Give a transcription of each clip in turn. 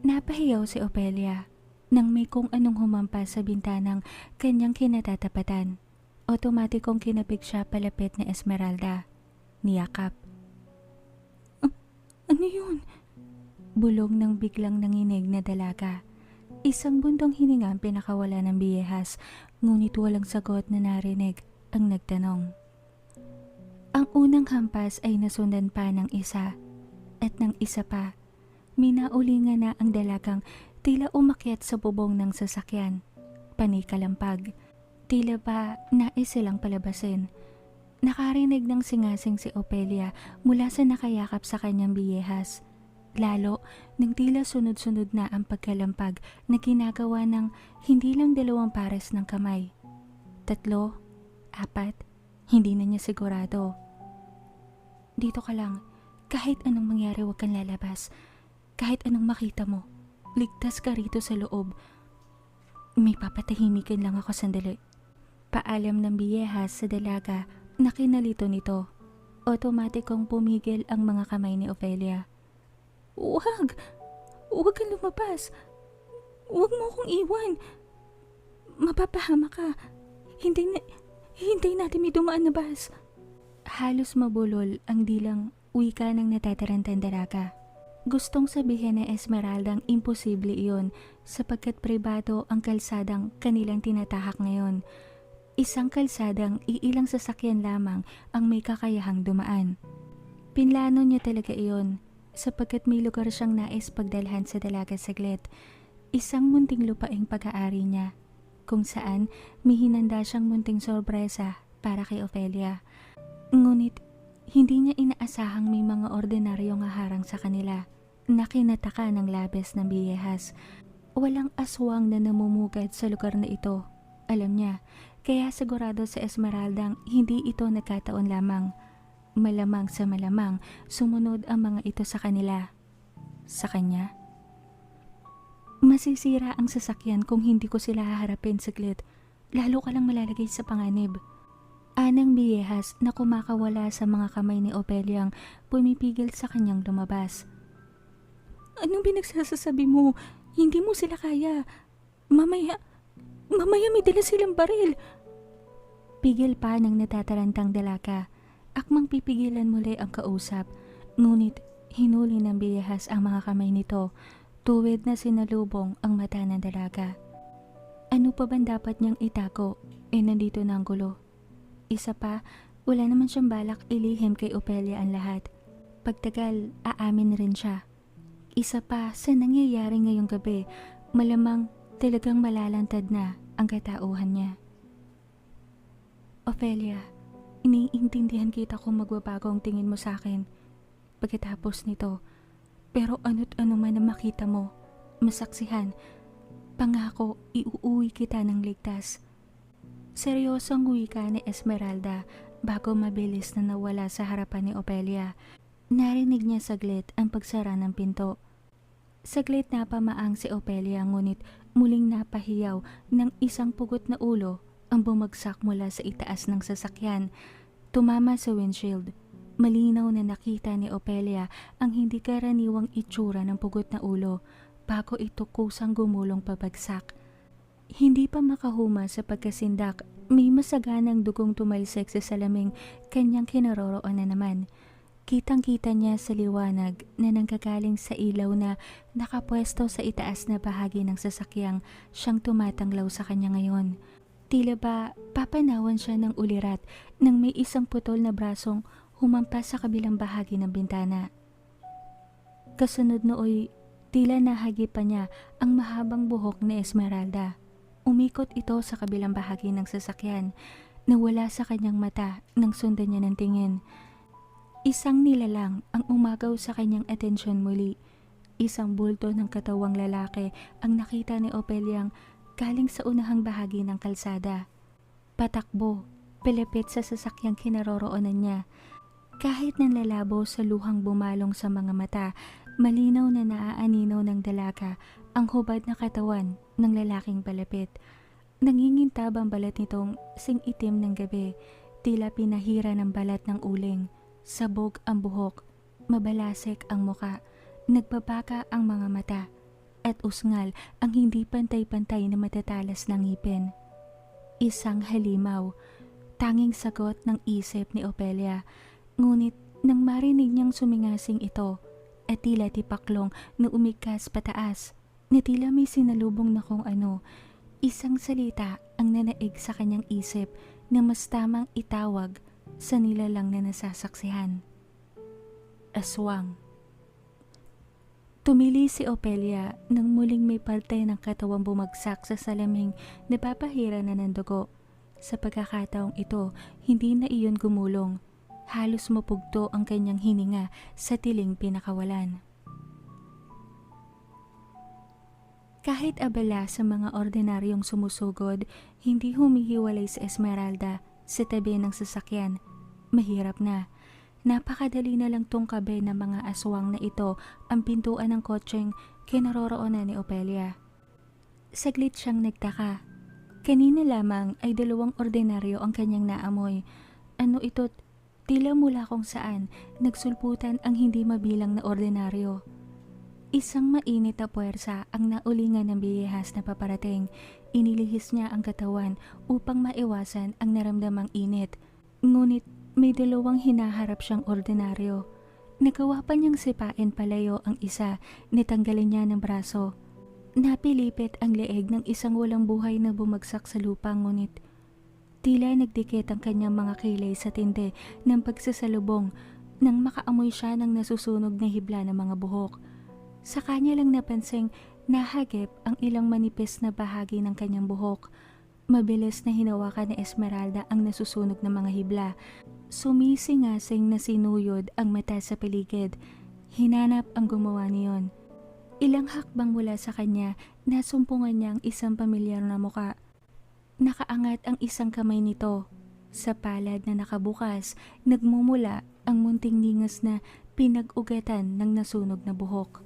Napahiyaw si Opelia nang may kung anong humampas sa bintanang kanyang kinatatapatan. Otomatikong kinapig siya palapit ni Esmeralda. Niyakap. "Ah, ano yun? Bulong ng biglang nanginig na dalaga. Isang bundong hininga ang pinakawala ng biyehas, ngunit walang sagot na narinig ang nagtanong. Ang unang hampas ay nasundan pa ng isa at ng isa pa. Minaulingan na ang dalagang tila umakyat sa bubong ng sasakyan. Panikalampag. Tila ba nais silang palabasin. Nakarinig ng singasing si Opelia mula sa nakayakap sa kanyang biyehas. Lalo nang tila sunod-sunod na ang pagkalampag na ginagawa ng hindi lang dalawang pares ng kamay. Tatlo, apat, hindi na niya sigurado. Dito ka lang. Kahit anong mangyari huwag kang lalabas. Kahit anong makita mo. Ligtas ka rito sa loob. May papatahimikin lang ako sandali. Paalam ng biyehas sa dalaga na kinalito nito. Otomatikong pumigil ang mga kamay ni Ophelia. Huwag! Huwag kang lumabas! Huwag mo akong iwan! Mapapahama ka! Hindi na... Hindi natin may dumaan na bus. Halos mabulol ang dilang wika ng natatarantang dalaga. Gustong sabihin ni Esmeralda ang imposible iyon sapagkat pribado ang kalsadang kanilang tinatahak ngayon. Isang kalsadang iilang sasakyan lamang ang may kakayahang dumaan. Pinlano niya talaga iyon sapagkat may lugar siyang nais pagdalhan sa dalaga saglit. Isang munting lupaing pag-aari niya kung saan may hinanda siyang munting sorpresa para kay Ophelia. Ngunit hindi niya inaasahang may mga ordinaryong haharang sa kanila na kinataka ng labes ng biyehas. Walang aswang na namumugad sa lugar na ito. Alam niya, kaya sigurado sa Esmeraldang hindi ito nagkataon lamang. Malamang sa malamang, sumunod ang mga ito sa kanila. Sa kanya? Masisira ang sasakyan kung hindi ko sila haharapin saglit. Lalo ka lang malalagay sa panganib. Anang biyehas na kumakawala sa mga kamay ni Opeliang pumipigil sa kanyang lumabas. Anong binagsasasabi mo? Hindi mo sila kaya. Mamaya, mamaya may dala silang baril. Pigil pa ng natatarantang dalaga. Akmang pipigilan muli ang kausap. Ngunit hinuli ng biyehas ang mga kamay nito. Tuwid na sinalubong ang mata ng dalaga. Ano pa ba dapat niyang itago? Eh nandito na ang gulo. Isa pa, wala naman siyang balak ilihim kay Opelia ang lahat. Pagtagal, aamin rin siya. Isa pa, sa nangyayari ngayong gabi, malamang talagang malalantad na ang katauhan niya. Ophelia, iniintindihan kita kung magbabago ang tingin mo sa akin pagkatapos nito. Pero ano't ano man na makita mo, masaksihan, pangako iuuwi kita ng ligtas. Seryosong wika ni Esmeralda bago mabilis na nawala sa harapan ni Ophelia. Narinig niya saglit ang pagsara ng pinto. Saglit na pamaang si Ophelia ngunit muling napahiyaw ng isang pugot na ulo ang bumagsak mula sa itaas ng sasakyan. Tumama sa windshield. Malinaw na nakita ni Ophelia ang hindi karaniwang itsura ng pugot na ulo bago ito kusang gumulong pabagsak. Hindi pa makahuma sa pagkasindak, may masaganang dugong tumalsik sa salaming kanyang kinaroroon na naman. Kitang-kita niya sa liwanag na nanggagaling sa ilaw na nakapwesto sa itaas na bahagi ng sasakyang siyang tumatanglaw sa kanya ngayon. Tila ba papanawan siya ng ulirat nang may isang putol na brasong humampas sa kabilang bahagi ng bintana. Kasunod nooy, tila nahagi pa niya ang mahabang buhok ni Esmeralda. Umikot ito sa kabilang bahagi ng sasakyan, nawala sa kanyang mata nang sundan niya ng tingin. Isang nilalang ang umagaw sa kanyang atensyon muli. Isang bulto ng katawang lalaki ang nakita ni Opeliang galing sa unahang bahagi ng kalsada. Patakbo, pilipit sa sasakyang kinaroroonan niya. Kahit nanlalabo sa luhang bumalong sa mga mata, malinaw na naaaninaw ng dalaga ang hubad na katawan ng lalaking palapit. Nangingintab ang balat nitong sing itim ng gabi, tila pinahira ng balat ng uling. Sabog ang buhok, mabalasik ang muka, nagbabaka ang mga mata, at usngal ang hindi pantay-pantay na matatalas ng ngipin. Isang halimaw, tanging sagot ng isip ni Opelia, ngunit nang marinig niyang sumingasing ito, at tila tipaklong na umikas pataas, na tila may sinalubong na kung ano, isang salita ang nanaig sa kanyang isip na mas tamang itawag sa nilalang na nasasaksihan. Aswang. Tumili si Opelia nang muling may parte ng katawang bumagsak sa salaming napapahira na ng dugo. Sa pagkakataong ito, hindi na iyon gumulong. Halos mapugto ang kanyang hininga sa tiling pinakawalan. Kahit abala sa mga ordinaryong sumusugod, hindi humihiwalay si Esmeralda sa tabi ng sasakyan. Mahirap na. Napakadali na lang tungkabe ng mga aswang na ito ang pintuan ng kotseng kinaroroonan ni Opelia. Saglit siyang nagtaka. Kanina lamang ay dalawang ordinaryo ang kanyang naamoy. Ano ito't tila mula kung saan nagsulputan ang hindi mabilang na ordinaryo. Isang mainit na puwersa ang naulingan ng biyehas na paparating. Inilihis niya ang katawan upang maiwasan ang naramdamang init. Ngunit may dalawang hinaharap siyang ordinaryo. Nagawa pa niyang sipain palayo ang isa, nitanggalin niya ng braso. Napilipit ang leeg ng isang walang buhay na bumagsak sa lupa ngunit tila nagdikit ang kanyang mga kilay sa tindi ng pagsasalubong nang makaamoy siya ng nasusunog na hibla ng mga buhok. Sa kanya lang napansing nahagip ang ilang manipis na bahagi ng kanyang buhok. Mabilis na hinawakan ni Esmeralda ang nasusunog na mga hibla. Sumisingasing na sinuyod ang mata sa paligid. Hinanap ang gumawa niyon. Ilang hakbang mula sa kanya, nasumpungan niya ang isang pamilyar na muka. Nakaangat ang isang kamay nito. Sa palad na nakabukas, nagmumula ang munting ningas na pinag-ugatan ng nasunog na buhok.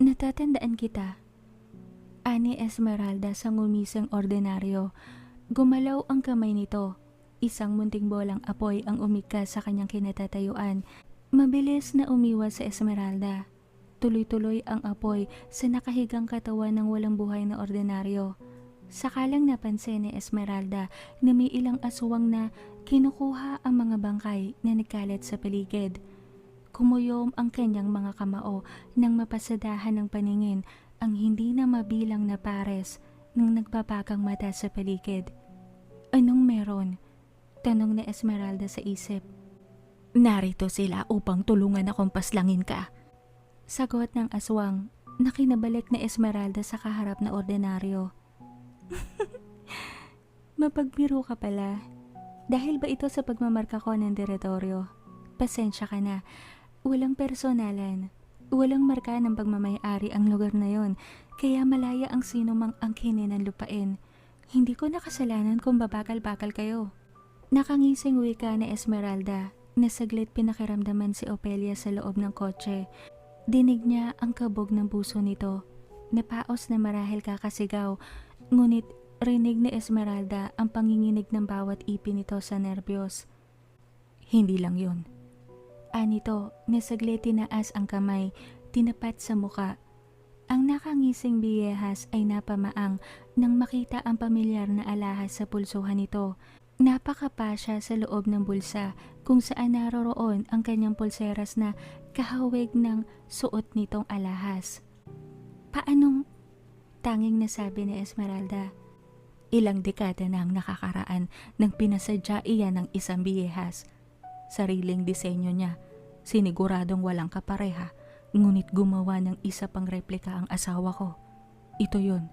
Natatandaan kita. Ani Esmeralda sa ngumisang ordinaryo. Gumalaw ang kamay nito. Isang munting bolang apoy ang umikas sa kanyang kinatatayuan. Mabilis na umiwas sa Esmeralda. Tuloy-tuloy ang apoy sa nakahigang katawan ng walang buhay na ordinaryo. Sakalang napansin ni Esmeralda na may ilang aswang na kinukuha ang mga bangkay na nagkalat sa paligid. Kumuyom ang kanyang mga kamao nang mapasadahan ng paningin ang hindi na mabilang na pares ng nagpapagang mata sa paligid. Anong meron? Tanong ni Esmeralda sa isip. Narito sila upang tulungan akong paslangin ka. Sagot ng aswang na kinabalik na Esmeralda sa kaharap na ordinaryo. Mapagbiro ka pala. Dahil ba ito sa pagmamarka ko ng teritoryo? Pasensya ka na. Walang personalan. Walang marka ng pagmamayari ang lugar na yon, kaya malaya ang sino mang angkinin ng lupain. Hindi ko nakasalanan kung babakal-bakal kayo. Nakangising wika ni Esmeralda na saglit pinakiramdaman si Opelia sa loob ng kotse. Dinig niya ang kabog ng puso nito. Napaos na marahil kakasigaw, ngunit rinig ni Esmeralda ang panginginig ng bawat ipin nito sa nerbiyos. Hindi lang yun. Anito, nasaglit tinaas ang kamay, tinapat sa muka. Ang nakangising biyehas ay napamaang nang makita ang pamilyar na alahas sa pulsuhan nito. Napakapa siya sa loob ng bulsa kung saan naroroon ang kanyang pulseras na kahawig ng suot nitong alahas. Paanong tanging nasabi ni Esmeralda? Ilang dekada na ang nakakaraan nang pinasadya iyan ng isang biyehas. Sariling disenyo niya, siniguradong walang kapareha, ngunit gumawa ng isa pang replika ang asawa ko. Ito yon.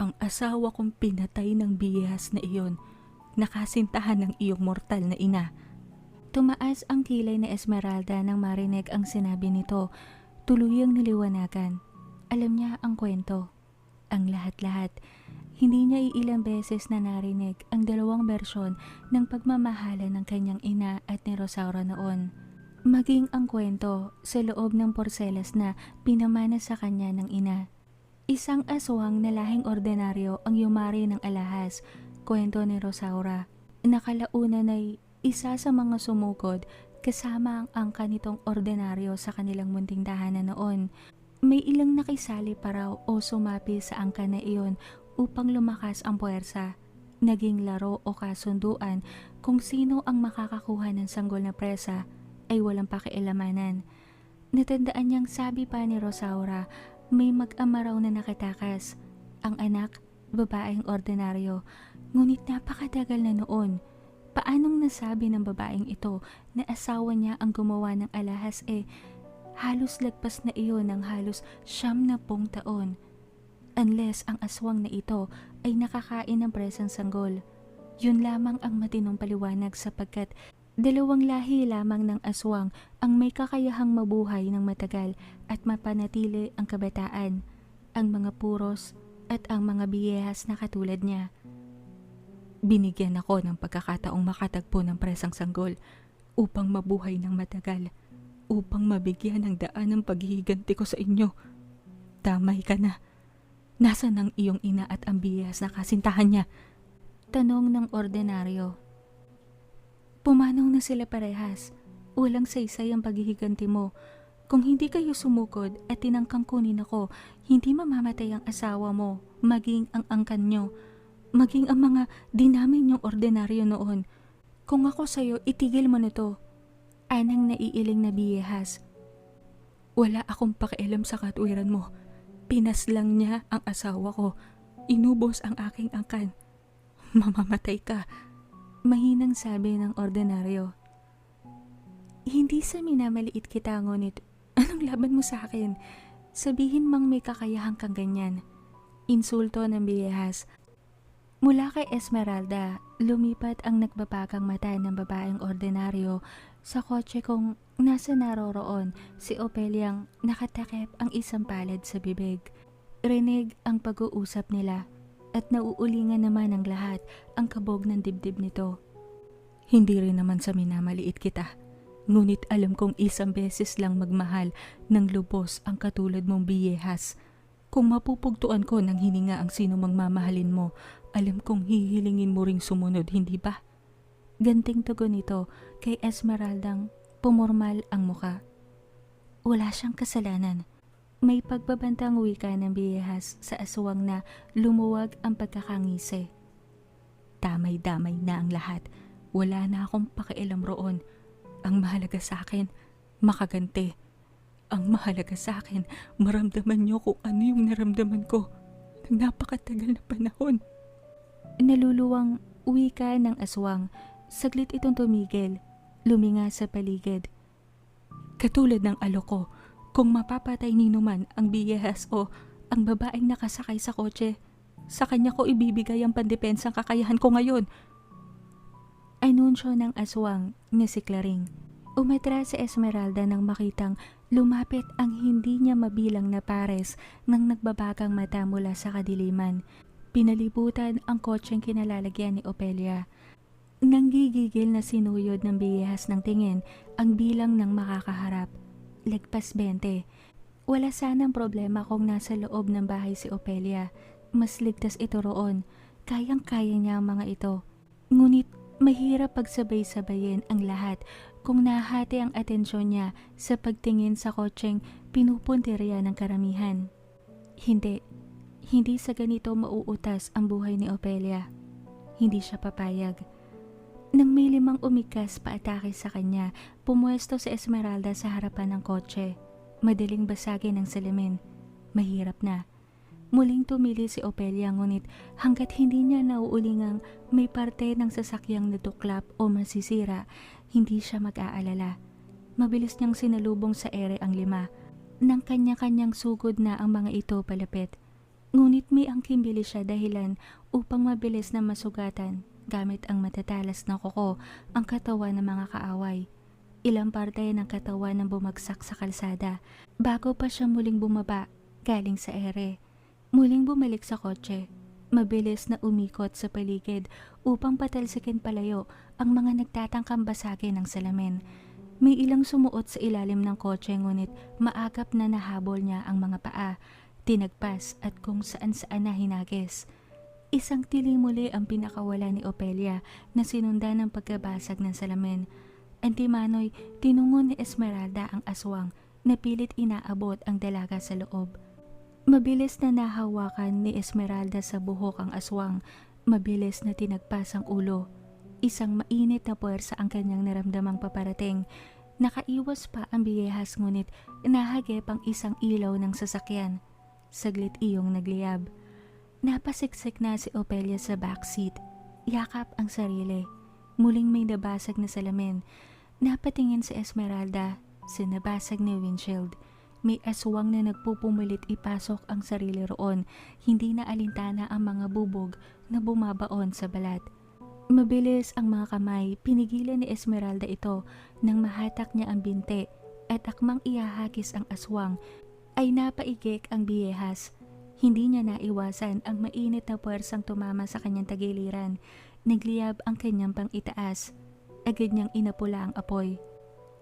Ang asawa kong pinatay ng biyehas na iyon nakasintahan ng iyong mortal na ina. Tumaas ang kilay ni Esmeralda nang marinig ang sinabi nito. Tuluyang naliwanagan. Alam niya ang kwento. Ang lahat-lahat. Hindi niya iilang beses na narinig ang dalawang bersyon ng pagmamahalan ng kanyang ina at ni Rosaura noon. Maging ang kwento sa loob ng porselas na pinamana sa kanya ng ina. Isang aswang na lahing ordinaryo ang yumari ng alahas kwento ni Rosaura. Nakalaunan ay isa sa mga sumugod kasama ang angka nitong ordinaryo sa kanilang munting tahanan noon. May ilang nakisali pa raw o sumapi sa angka na iyon upang lumakas ang puwersa. Naging laro o kasunduan kung sino ang makakakuha ng sanggol na presa ay walang pakialamanan. Natandaan niyang sabi pa ni Rosaura, may mag-ama raw na nakatakas. Ang anak, babaeng ordinaryo, ngunit napakatagal na noon. Paanong nasabi ng babaeng ito na asawa niya ang gumawa ng alahas eh halos lagpas na iyon ng halos siyam na pong taon. Unless ang aswang na ito ay nakakain ng presang sanggol. Yun lamang ang matinong paliwanag sapagkat dalawang lahi lamang ng aswang ang may kakayahang mabuhay ng matagal at mapanatili ang kabataan, ang mga puros at ang mga biyehas na katulad niya. Binigyan ako ng pagkakataong makatagpo ng presang sanggol upang mabuhay ng matagal, upang mabigyan ng daan ng paghihiganti ko sa inyo. Damay ka na. Nasaan ang iyong ina at ang biyas na kasintahan niya? Tanong ng ordinaryo. Pumanong na sila parehas. Walang saysay ang paghihiganti mo. Kung hindi kayo sumukod at tinangkang kunin ako, hindi mamamatay ang asawa mo, maging ang angkan nyo maging ang mga dinamin yung ordinaryo noon. Kung ako sa'yo, itigil mo na to. Anang naiiling na biyehas. Wala akong pakialam sa katwiran mo. Pinaslang niya ang asawa ko. Inubos ang aking angkan. Mamamatay ka. Mahinang sabi ng ordinaryo. Hindi sa minamaliit kita ngunit anong laban mo sa akin? Sabihin mang may kakayahan kang ganyan. Insulto ng biyehas Mula kay Esmeralda, lumipat ang nagbabagang mata ng babaeng ordinaryo sa kotse kung nasa naroroon si Opeliang nakatakip ang isang palad sa bibig. Rinig ang pag-uusap nila at nauulingan naman ng lahat ang kabog ng dibdib nito. Hindi rin naman sa minamaliit kita. Ngunit alam kong isang beses lang magmahal ng lubos ang katulad mong biyehas. Kung mapupugtuan ko ng hininga ang sino mang mamahalin mo, alam kong hihilingin mo ring sumunod, hindi ba? Ganting tugon nito kay Esmeraldang pumormal ang muka. Wala siyang kasalanan. May pagbabantang wika ng biyehas sa aswang na lumuwag ang pagkakangisi. Damay-damay na ang lahat. Wala na akong pakialam roon. Ang mahalaga sa akin, makaganti. Ang mahalaga sa akin, maramdaman niyo kung ano yung naramdaman ko ng napakatagal na panahon. Naluluwang wika ng aswang. Saglit itong tumigil, luminga sa paligid. Katulad ng aloko, kung mapapatay ni Numan ang biyehas o ang babaeng nakasakay sa kotse, sa kanya ko ibibigay ang pandepensang kakayahan ko ngayon. Anunsyo ng aswang ni si Claring. Umatra si Esmeralda nang makitang lumapit ang hindi niya mabilang na pares ng nagbabagang mata mula sa kadiliman. Pinalibutan ang kotseng kinalalagyan ni Opelia. Nanggigigil na sinuyod ng biyehas ng tingin ang bilang ng makakaharap. Lagpas 20. Wala sanang problema kung nasa loob ng bahay si Opelia. Mas ligtas ito roon. Kayang-kaya niya ang mga ito. Ngunit mahirap pagsabay-sabayin ang lahat kung nahati ang atensyon niya sa pagtingin sa kotseng pinupuntirya ng karamihan. Hindi, hindi sa ganito mauutas ang buhay ni Opelia. Hindi siya papayag. Nang may limang umikas paatake sa kanya, pumuesto si Esmeralda sa harapan ng kotse. Madaling basagin ang salamin. Mahirap na. Muling tumili si Opelia ngunit hanggat hindi niya nauulingang may parte ng sasakyang natuklap o masisira, hindi siya mag-aalala. Mabilis niyang sinalubong sa ere ang lima. Nang kanya-kanyang sugod na ang mga ito palapit. Ngunit may angkimbili siya dahilan upang mabilis na masugatan gamit ang matatalas na kuko ang katawan ng mga kaaway. Ilang parte ng katawan ng bumagsak sa kalsada bago pa siya muling bumaba galing sa ere. Muling bumalik sa kotse. Mabilis na umikot sa paligid upang patalsikin palayo ang mga nagtatangkang basagin ng salamin. May ilang sumuot sa ilalim ng kotse ngunit maagap na nahabol niya ang mga paa tinagpas at kung saan saan na hinagis. Isang tili muli ang pinakawala ni Opelia na sinundan ng pagkabasag ng salamin. Antimano'y tinungo ni Esmeralda ang aswang na pilit inaabot ang dalaga sa loob. Mabilis na nahawakan ni Esmeralda sa buhok ang aswang, mabilis na tinagpas ang ulo. Isang mainit na puwersa ang kanyang naramdamang paparating. Nakaiwas pa ang biyehas ngunit nahagip ang isang ilaw ng sasakyan. Saglit iyong nagliyab. Napasiksik na si Opelia sa backseat. Yakap ang sarili. Muling may nabasag na salamin. Napatingin si Esmeralda sa nabasag na windshield. May aswang na nagpupumilit ipasok ang sarili roon. Hindi na alintana ang mga bubog na bumabaon sa balat. Mabilis ang mga kamay, pinigilan ni Esmeralda ito nang mahatak niya ang binte at akmang ihahagis ang aswang ay napaigik ang biyehas. Hindi niya naiwasan ang mainit na puwersang tumama sa kanyang tagiliran. Nagliyab ang kanyang pang itaas. Agad niyang inapula ang apoy.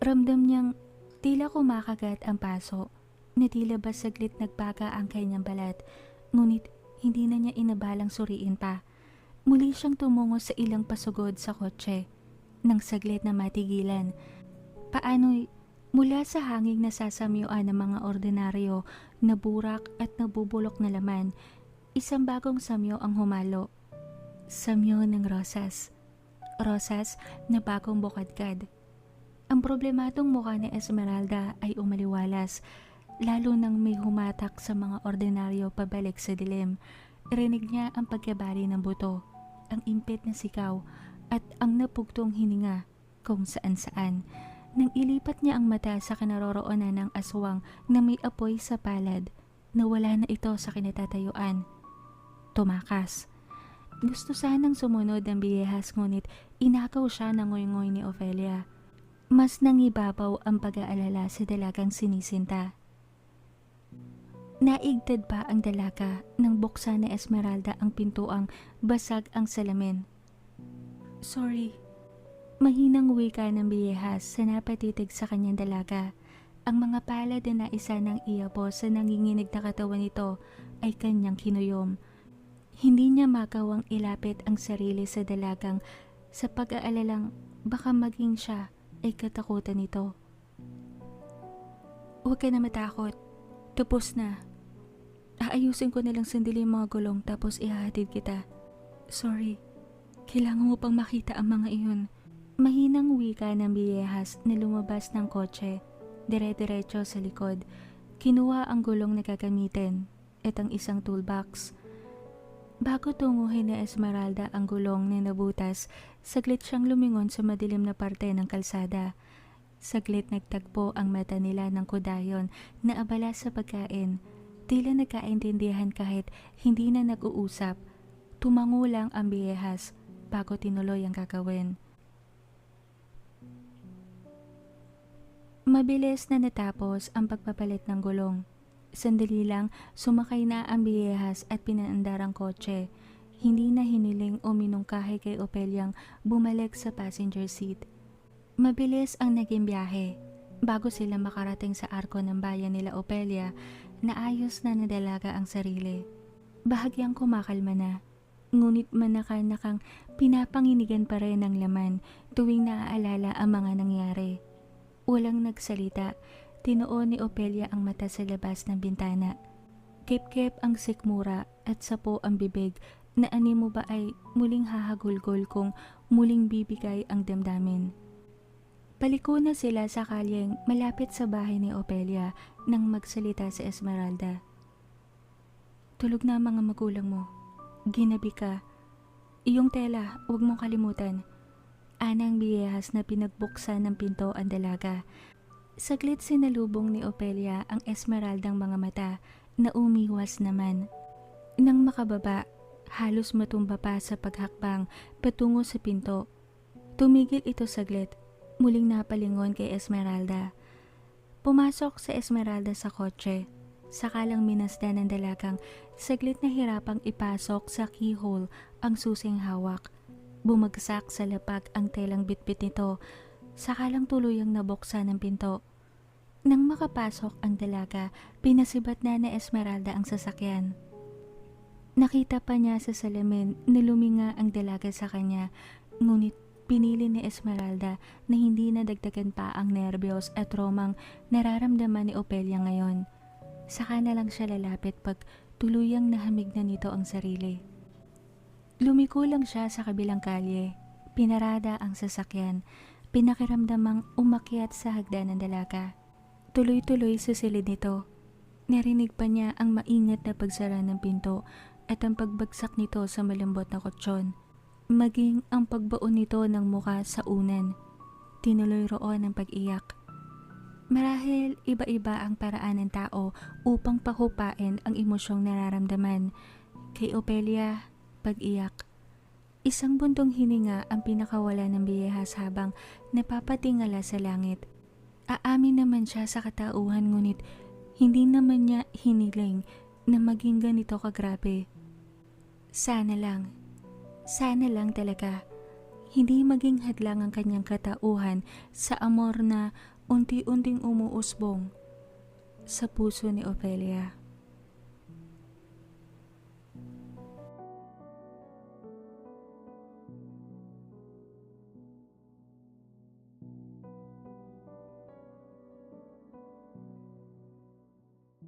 Ramdam niyang tila kumakagat ang paso. Na tila ba saglit nagbaga ang kanyang balat. Ngunit hindi na niya inabalang suriin pa. Muli siyang tumungo sa ilang pasugod sa kotse. Nang saglit na matigilan. Paano'y mula sa hanging nasasamyuan ng mga ordinaryo na burak at nabubulok na laman, isang bagong samyo ang humalo. Samyo ng rosas. Rosas na bagong bukadkad. Ang problematong mukha ni Esmeralda ay umaliwalas, lalo nang may humatak sa mga ordinaryo pabalik sa dilim. Rinig niya ang pagkabari ng buto, ang impit na sikaw, at ang napugtong hininga kung saan-saan. Nang ilipat niya ang mata sa kinaroroonan ng aswang na may apoy sa palad, nawala na ito sa kinatatayuan. Tumakas. Gusto sanang sumunod ang biyehas ngunit inakaw siya ng ngoy-ngoy ni Ophelia. Mas nangibabaw ang pag-aalala sa dalagang sinisinta. Naigtad pa ang dalaga nang buksan ni Esmeralda ang pintuang basag ang salamin. Sorry. Mahinang wika ng biyehas sa napatitig sa kanyang dalaga. Ang mga palad na naisa ng iyabos sa nanginginig na katawan nito ay kanyang kinuyom. Hindi niya makawang ilapit ang sarili sa dalagang sa pag-aalalang baka maging siya ay katakutan nito. Huwag ka na matakot. Tapos na. Aayusin ko na lang sandali mga gulong tapos ihahatid kita. Sorry. Kailangan mo pang makita ang mga iyon. Mahinang wika ng biyehas na lumabas ng kotse, dire-diretso sa likod. Kinuha ang gulong na gagamitin at ang isang toolbox. Bago tunguhin ni Esmeralda ang gulong na nabutas, saglit siyang lumingon sa madilim na parte ng kalsada. Saglit nagtagpo ang mata nila ng kudayon na abala sa pagkain. Tila nagkaintindihan kahit hindi na nag-uusap. Tumango lang ang biyehas bago tinuloy ang gagawin. Mabilis na natapos ang pagpapalit ng gulong. Sandali lang, sumakay na ang biyehas at pinaandar ang kotse. Hindi na hiniling o minungkahi kay Opelyang bumalik sa passenger seat. Mabilis ang naging biyahe. Bago sila makarating sa arko ng bayan nila Opelia, naayos na nadalaga ang sarili. Bahagyang kumakalma na. Ngunit manakanakang pinapanginigan pa rin ang laman tuwing naaalala ang mga nangyari. Walang nagsalita, tinuon ni Opelia ang mata sa labas ng bintana. Kip-kip ang sikmura at sapo ang bibig na animo ba ay muling hahagulgol kung muling bibigay ang damdamin. Paliko na sila sa kalyeng malapit sa bahay ni Opelia nang magsalita si Esmeralda. Tulog na mga magulang mo. Ginabi ka. Iyong tela, huwag mong kalimutan. Anang biyehas na pinagbuksan ng pinto ang dalaga. Saglit sinalubong ni Opelia ang Esmeraldang mga mata na umiwas naman. Nang makababa, halos matumba pa sa paghakbang patungo sa pinto. Tumigil ito saglit, muling napalingon kay Esmeralda. Pumasok sa Esmeralda sa kotse. Sakalang minasdan ng dalagang saglit na hirapang ipasok sa keyhole ang susing hawak. Bumagsak sa lapag ang telang bitbit nito. Sakalang tuluyang nabuksan ng pinto. Nang makapasok ang dalaga, pinasibat na ni Esmeralda ang sasakyan. Nakita pa niya sa salamin na luminga ang dalaga sa kanya, ngunit pinili ni Esmeralda na hindi nadagdagan pa ang nerbiyos at tromang nararamdaman ni Opelia ngayon. Saka na lang siya lalapit pag tuluyang nahamig na nito ang sarili. Lumiko lang siya sa kabilang kalye. Pinarada ang sasakyan. Pinakiramdamang umakyat sa hagdan ng dalaga. Tuloy-tuloy sa silid nito. Narinig pa niya ang maingat na pagsara ng pinto at ang pagbagsak nito sa malambot na kotsyon. Maging ang pagbaon nito ng muka sa unan. Tinuloy roon ang pag-iyak. Marahil iba-iba ang paraan ng tao upang pahupain ang emosyong nararamdaman. Kay Opelia, pag-iyak. Isang bundong hininga ang pinakawala ng biyehas habang napapatingala sa langit. Aamin naman siya sa katauhan ngunit hindi naman niya hiniling na maging ganito kagrabe. Sana lang. Sana lang talaga. Hindi maging hadlang ang kanyang katauhan sa amor na unti-unting umuusbong sa puso ni Opelia.